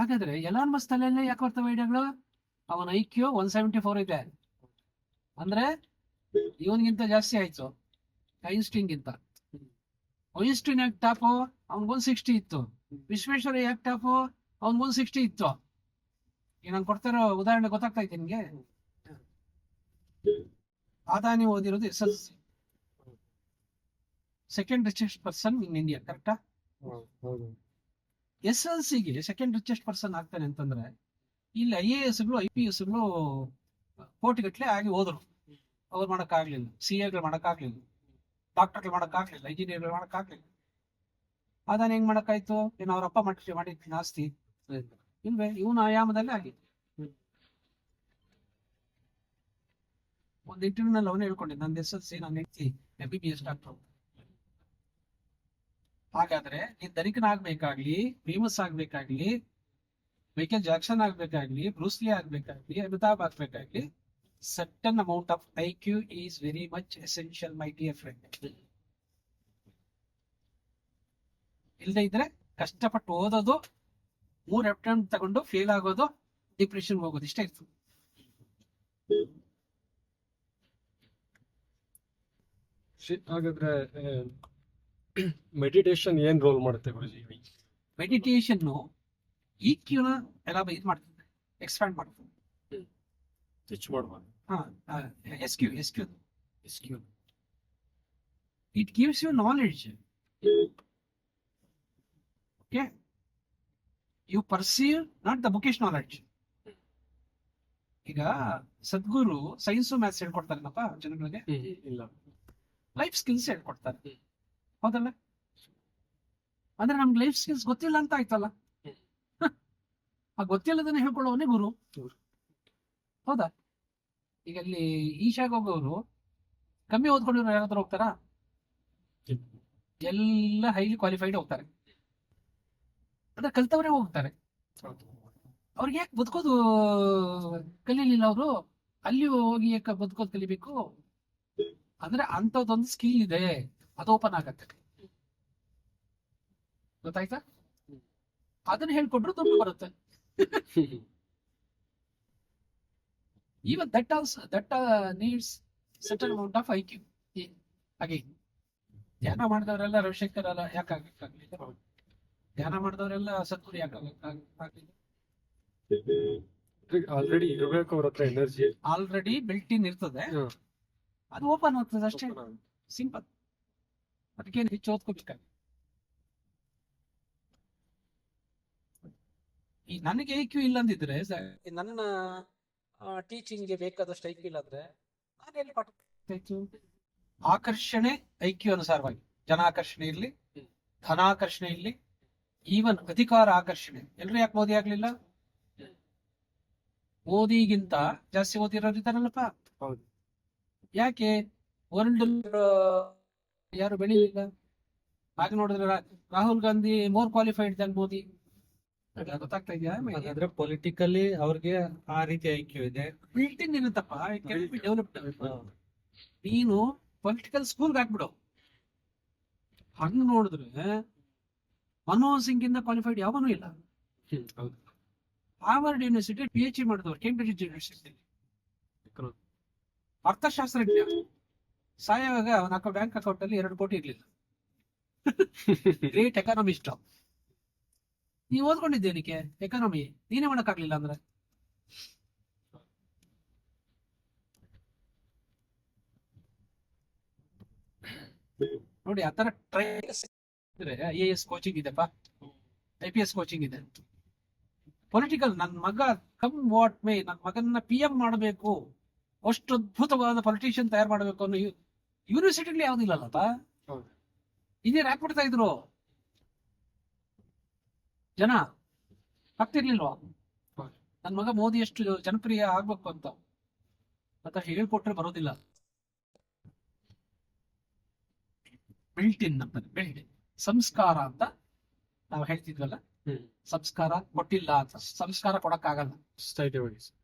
ಹಾಗಾದ್ರೆ ಎಲಾನ್ ಮಸ್ ತಲೆಯಲ್ಲೇ ಯಾಕೆ ಬರ್ತವೆ ಐಡಿಯಾಗಳು ಅವನ ಐಕ್ಯೂ ಒನ್ ಸೆವೆಂಟಿ ಫೋರ್ ಇದೆ. ಅಂದ್ರೆ ಇವನ್ಗಿಂತ ಜಾಸ್ತಿ ಆಯ್ತು. ಐನ್ಸ್ಟೀನ್ಗಿಂತ. ಐನ್ಸ್ಟೀನ್ ಯಾಕೆ ಟಾಪು? ಅವ್ನಿಗೊಂದು ಸಿಕ್ಸ್ಟಿ ಇತ್ತು. ವಿಶ್ವೇಶ್ವರ ಯಾಕೆ ಟಾಪು? ಅವ್ನಿಗೊಂದು ಸಿಕ್ಸ್ಟಿ ಇತ್ತು. ಈಗ ನಾನು ಕೊಡ್ತಿರೋ ಉದಾಹರಣೆ ಗೊತ್ತಾಗ್ತಾ ಇತ್ತು ನಿಮಗೆ? ಆದಾನಿ ಓದಿರೋದು S L C. Second richest person in India ಕರೆಕ್ಟಾ ಎಸ್ ಎಲ್ ಸಿಗೆ ಸೆಕೆಂಡ್ ರಿಚೆಸ್ಟ್ ಪರ್ಸನ್ ಆಗ್ತಾನೆ ಅಂತಂದ್ರೆ, ಇಲ್ಲಿ ಐ ಎ ಎಸ್ಗಳು ಐ ಪಿ ಎಸ್ಗಳು ಕೋಟಿಗಟ್ಟಲೆ ಆಗಿ ಹೋದ್ರು. ಅವ್ರು ಮಾಡಕ್ಕಾಗ್ಲಿಲ್ಲ. ಸಿ ಎಗಳು ಮಾಡಕ್ಕಾಗ್ಲಿಲ್ಲ. ಡಾಕ್ಟರ್ಗಳು ಮಾಡಕ್ಕಾಗ್ಲಿಲ್ಲ. ಇಂಜಿನಿಯರ್ಗಳು ಮಾಡಕ್ಕಾಗ್ಲಿಲ್ಲ. ಅದನ್ನ ಹೆಂಗ್ ಮಾಡಕ್ಕಾಯ್ತು? ಏನು ಅವ್ರ ಅಪ್ಪ ಮಾಡಿ ಮಾಡಿದ್ ಆಸ್ತಿ ಇಲ್ವೇ, ಇವನ ಆಯಾಮದಲ್ಲೇ ಆಗಿತ್ತು ಒಂದು ಇಂಟರ್ವ್ಯೂ ನಲ್ಲಿ ಅವನೇ ಹೇಳ್ಕೊಂಡಿದ್ದ ನನ್ನ ಎಸ್ ಎಲ್ ಸಿ ನನ್ನ M B B S doctor. ಹಾಗಾದ್ರೆ ನೀನ್ ಧನಿಕನಾಗ್ಬೇಕಾಗ್ಲಿ ಫೇಮಸ್ ಆಗ್ಬೇಕಾಗ್ಲಿ ಮೈಕೆಲ್ ಜಾಕ್ಸನ್ ಆಗ್ಬೇಕಾಗ್ಲಿ ಬ್ರೂಸ್ಲಿ ಆಗ್ಬೇಕಾಗ್ಲಿ, Amitabh ಆಗ್ಬೇಕಾಗ್ಲಿ certain amount of I Q is very much essential my dear friend ಇಲ್ಲದೆ ಇದ್ರೆ ಕಷ್ಟಪಟ್ಟು ಓದೋದು, ಮೂರ್ ಅಟೆಂಪ್ಟ್ ತಗೊಂಡು ಫೇಲ್ ಆಗೋದು ಡಿಪ್ರೆಷನ್ ಹೋಗೋದು, ಇಷ್ಟೇ ಇರ್ತದೆ ಹಾಗಾದ್ರೆ ಮೆಡಿಟೇಷನ್ ಏನ್ ರೋಲ್ ಮಾಡುತ್ತೆ ಗುರುಜಿ? ಮೆಡಿಟೇಷನ್ ಈ ಕ್ಯೂನ ಎಲ್ಲ ಇದು ಮಾಡ್ತದೆ. ಎಕ್ಸ್ಪ್ಯಾಂಡ್ ಮಾಡ್ತದೆ. ಸ್ವಿಚ್ ಮಾಡುವ ಹಾ S Q S Q S Q it gives you knowledge okay you perceive not the bookish knowledge ಈಗ ಸದ್ಗುರು ಸೈನ್ಸು ಮ್ಯಾಥ್ಸ್ ಹೇಳ್ಕೊಡ್ತಾರೇನಪ್ಪ ಜನಗಳಿಗೆ? ಇಲ್ಲ. ಲೈಫ್ ಸ್ಕಿಲ್ಸ್ ಹೇಳ್ಕೊಡ್ತಾರೆ. ಹೌದಲ್ಲ? ಅಂದ್ರೆ ನಮ್ಗೆ ಲೈಫ್ ಸ್ಕಿಲ್ಸ್ ಗೊತ್ತಿಲ್ಲ ಅಂತ ಆಯ್ತಲ್ಲ? ಆ ಗೊತ್ತಿಲ್ಲದನ್ನ ಹೇಳ್ಕೊಳ್ಳೋವನೇ ಗುರು. ಹೌದಾ? ಈಗ ಅಲ್ಲಿ ಈಶಾಗ್ ಹೋಗೋರು ಕಮ್ಮಿ ಓದ್ಕೊಂಡಿರೋ ಯಾರಾದ್ರೂ ಹೋಗ್ತಾರಾ. ಎಲ್ಲ ಹೈಲಿ ಕ್ವಾಲಿಫೈಡ್ ಹೋಗ್ತಾರೆ. ಅಂದ್ರೆ ಕಲ್ತವ್ರೆ ಹೋಗ್ತಾರೆ. ಅವ್ರಿಗೆ ಯಾಕೆ ಬದುಕೋದು ಕಲೀಲಿಲ್ಲ ಅವರು? ಅಲ್ಲಿ ಹೋಗಿ ಯಾಕೆ ಬದುಕೋದು ಕಲಿಬೇಕು? ಅಂದ್ರೆ ಅಂತದೊಂದು ಸ್ಕಿಲ್ ಇದೆ. ಅದು ಓಪನ್ ಆಗತ್ತೆ ಗೊತ್ತಾಯ್ತಾ? ಅದನ್ನ ಹೇಳ್ಕೊಟ್ರು ದುಡ್ಡು ಬರುತ್ತೆ. Even that also that needs settle amount of I Q ಹಾಗೆ ಧ್ಯಾನ ಮಾಡಿದವರೆಲ್ಲ ರವಿಶಂಕರ್ ಅಲ್ಲ ಯಾಕೆ ಆಗ್ಲಿಲ್ಲ? ಧ್ಯಾನ ಮಾಡಿದವರೆಲ್ಲ ಸದ್ಗುರು ಯಾಕೆ ಆಗ್ಲಿಲ್ಲ? ಆಲ್ರೆಡಿ ಇರಬೇಕು ಅವ್ರ ಹತ್ರ ಎನರ್ಜಿ ಆಲ್ರೆಡಿ ಬಿಲ್ಟ್ ಇನ್ ಇರ್ತದೆ ಅದು ಓಪನ್ ಆಗ್ತದೆ ಅಷ್ಟೇ. ಸಿಂಪಲ್ ಅದಕ್ಕೆ ಹೆಚ್ಚು ಓದ್ಕೋಬೇಕಾಗಿ ಈ ನನಗೆ ಐ ಕ್ಯೂ ಇಲ್ಲ ಅಂದಿದ್ರೆ ನನ್ನ ಟೀಚಿಂಗ್ಗೆ ಬೇಕಾದಷ್ಟು ಐ ಕ್ಯೂ ಇಲ್ಲ ಅಂದ್ರೆ ನಾನು ಎಲ್ಲಿ ಪಾಠ ಜನ ಆಕರ್ಷಣೆ ಐ ಕ್ಯೂ ಅನುಸಾರವಾಗಿ. ಜನಾಕರ್ಷಣೆ ಇರ್ಲಿ ಧನಾಕರ್ಷಣೆ ಇರ್ಲಿ ಈವನ್ ಅಧಿಕಾರ ಆಕರ್ಷಣೆ. ಎಲ್ರು ಯಾಕೆ ಮೋದಿ ಆಗ್ಲಿಲ್ಲ? ಮೋದಿಗಿಂತ ಜಾಸ್ತಿ ಓದಿರೋರು ಇದ್ದಾರಲ್ಲಪ್ಪ ಹೌದು. ಯಾಕೆ? ವರ್ಲ್ಡ್ ಯಾರು ಬೆಳಿಲಿಲ್ಲ. ಹಾಗೆ ನೋಡಿದ್ರೆ ರಾ- Rahul Gandhi more qualified than Modi. ಗೊತ್ತಾಗ್ತಾ ಇದೆಯಾ? ಹಾಗಾದ್ರೆ ಪೊಲಿಟಿಕಲಿ ಅವ್ರಿಗೆ ಆ ರೀತಿ ಐಕ್ಯೂ ಇದೆ. ಬಿಲ್ಟಿನ್ ಇರುತ್ತಪ್ಪ ಡೆವಲಪ್ಡ್ ನೀನು ಪೊಲಿಟಿಕಲ್ ಸ್ಕೂಲ್ ಹಾಕ್ಬಿಡು. ಹಂಗ್ ನೋಡಿದ್ರೆ ಮನಮೋಹನ್ ಸಿಂಗ್ ಇಂದ ಕ್ವಾಲಿಫೈಡ್ ಯಾವನು ಇಲ್ಲ. ಹೌದು. Harvard university P H D ಮಾಡಿದವರು ಕೇಂಬ್ರಿಡ್ಜ್ ಯೂನಿವರ್ಸಿಟಿ. ಅರ್ಥಶಾಸ್ತ್ರಜ್ಞ ಸಾಯುವಾಗ ಅವನ ಬ್ಯಾಂಕ್ ಅಕೌಂಟ್ ಅಲ್ಲಿ ಎರಡು ಕೋಟಿ ಇರ್ಲಿಲ್ಲ. ಗ್ರೇಟ್ ಎಕಾನಮಿಸ್ಟ್ ನೀವು ಓದ್ಕೊಂಡಿದ್ದೇನಕ್ಕೆ ಎಕಾನಮಿ ನೀನೇ ಮಾಡಕ್ಕಾಗ್ಲಿಲ್ಲ ಅಂದ್ರೆ? ನೋಡಿ ಆತರ ಟ್ರೈ ಎ ಎಸ್ ಕೋಚಿಂಗ್ ಇದೆಪ್ಪ? ಐ ಪಿ ಎಸ್ ಕೋಚಿಂಗ್ ಇದೆ. ಪೊಲಿಟಿಕಲ್ ನನ್ನ ಮಗ ಕಮ್ ವಾಟ್ ಮೇ ನನ್ನ ಮಗನ್ನ ಪಿ ಎಂ ಮಾಡಬೇಕು. ಅಷ್ಟು ಅದ್ಭುತವಾದ ಪೊಲಿಟಿಷಿಯನ್ ತಯಾರು ಮಾಡಬೇಕು ಅನ್ನೋ ಯೂನಿವರ್ಸಿಟಿಲಿ ಯಾವ್ದಿಲ್ಲಲ್ಲಪ್ಪ. ಇಂಜಿನಿಯರ್ ಹಾಕ್ಬಿಡ್ತಾ ಇದ್ರು? ಜನ? ಆಗ್ತಿರ್ಲಿಲ್ವಾ ನನ್ ನನ್ನ ಮಗ ಮೋದಿ ಎಷ್ಟು ಜನಪ್ರಿಯ ಆಗ್ಬೇಕು ಅಂತ. ಅಂತ ಹೇಳ್ಕೊಟ್ರೆ ಬರೋದಿಲ್ಲ. ಬಿಲ್ಟ್ ಇನ್ ಬಿಲ್ಟ್ ಇನ್ ಸಂಸ್ಕಾರ ಅಂತ ನಾವು ಹೇಳ್ತಿದ್ವಲ್ಲ? ಹ್ಮ್. ಸಂಸ್ಕಾರ ಕೊಟ್ಟಿಲ್ಲ ಅಂತ. ಸಂಸ್ಕಾರ ಕೊಡಕ್ಕಾಗಲ್ಲ. ವೈಸ್